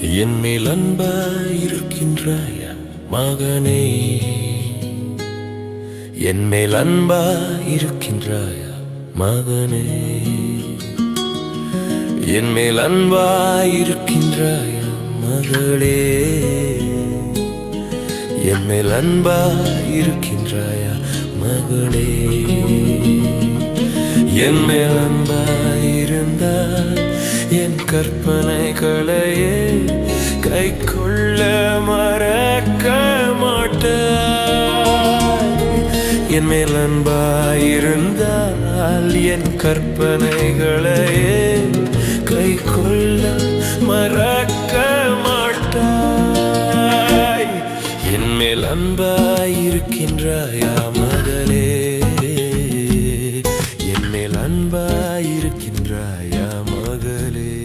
என் மேல் அன்பாயிருக்கின்றாய மகனே? என் மேல் அன்பாயிருக்கின்றாய மகனே? என் மேல் அன்பாயிருக்கின்றாய மகளே? என் மேல் அன்பாயிருக்கின்றாய மகளே? என் மேல் அன்பாயிருந்தால் என் கற்பனைகளையே கை கொள்ள மறக்க மாட்டாய். என் மேல் அன்பாயிருந்தால் என் கற்பனைகளையே கை கொள்ள மறக்க மாட்டாய். என் மேல் அன்பாயிருக்கின்றாயாம் என் மேல் அன்பாயிருக்கின்றாயா மகளே